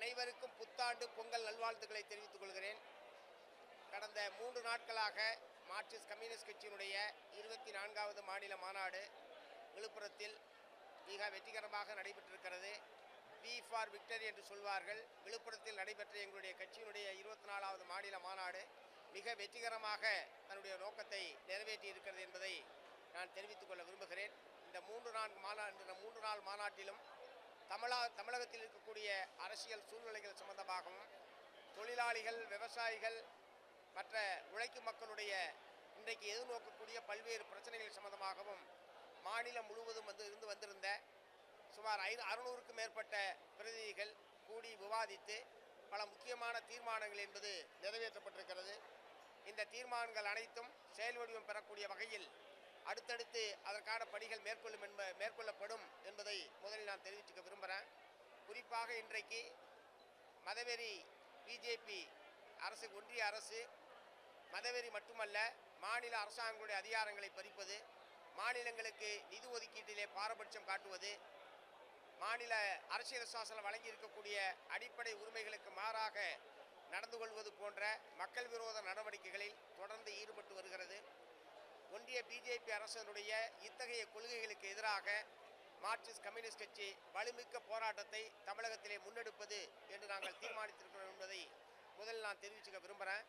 அனைவருக்கும் புத்தாண்டு பொங்கல் நல்வாழ்த்துக்களை தெரிவித்துக் கொள்கிறேன். கடந்த மூன்று நாட்களாக மார்க்சிஸ்ட் கம்யூனிஸ்ட் கட்சியினுடைய இருபத்தி நான்காவது மாநில மாநாடு விழுப்புரத்தில் மிக வெற்றிகரமாக நடைபெற்றிருக்கிறது. வி ஃபார் விக்டரி என்று சொல்வார்கள். விழுப்புரத்தில் நடைபெற்ற எங்களுடைய கட்சியினுடைய இருபத்தி நாலாவது மாநில மாநாடு மிக வெற்றிகரமாக தன்னுடைய நோக்கத்தை நிறைவேற்றி இருக்கிறது என்பதை நான் தெரிவித்துக் கொள்ள விரும்புகிறேன். இந்த மூன்று நான்கு மாநாடு இந்த மூன்று நாள் மாநாட்டிலும் தமிழா தமிழகத்தில் இருக்கக்கூடிய அரசியல் சூழ்நிலைகள் சம்பந்தமாகவும் தொழிலாளிகள் விவசாயிகள் மற்ற உழைக்கும் மக்களுடைய இன்றைக்கு எதிர்நோக்கக்கூடிய பல்வேறு பிரச்சனைகள் சம்பந்தமாகவும் மாநிலம் முழுவதும் வந்து இருந்து வந்திருந்த சுமார் ஐ அறுநூறுக்கும் மேற்பட்ட பிரதிநிதிகள் கூடி விவாதித்து பல முக்கியமான தீர்மானங்கள் என்பது நிறைவேற்றப்பட்டிருக்கிறது. இந்த தீர்மானங்கள் அனைத்தும் செயல் வடிவம் பெறக்கூடிய வகையில் அடுத்தடுத்து அதற்கான பணிகள் மேற்கொள்ளும் என்ப மேற்கொள்ளப்படும். என்பதை முதலில் நான் தெரிவித்துக்க விரும்புகிறேன் குறிப்பாக இன்றைக்கு மதவெறி பிஜேபி அரசு ஒன்றிய அரசு மதவெறி மட்டுமல்ல மாநில அரசாங்கங்களுடைய அதிகாரங்களை பறிப்பது மாநிலங்களுக்கு நிதி ஒதுக்கீட்டிலே பாரபட்சம் காட்டுவது மாநில அரசியல் சாசனம் வழங்கி இருக்கக்கூடிய அடிப்படை உரிமைகளுக்கு மாறாக நடந்து கொள்வது போன்ற மக்கள் விரோத நடவடிக்கைகளில் தொடர்ந்து ஈடுபட்டு வருகிறது. ஒன்றிய பிஜேபி அரசனுடைய இத்தகைய கொள்கைகளுக்கு எதிராக மார்க்சிஸ்ட் கம்யூனிஸ்ட் கட்சி வலுமிக்க போராட்டத்தை தமிழகத்திலே முன்னெடுப்பது என்று நாங்கள் தீர்மானித்திருக்கிறோம் என்பதை முதலில் நான் தெரிவிச்சுக்க விரும்புகிறேன்.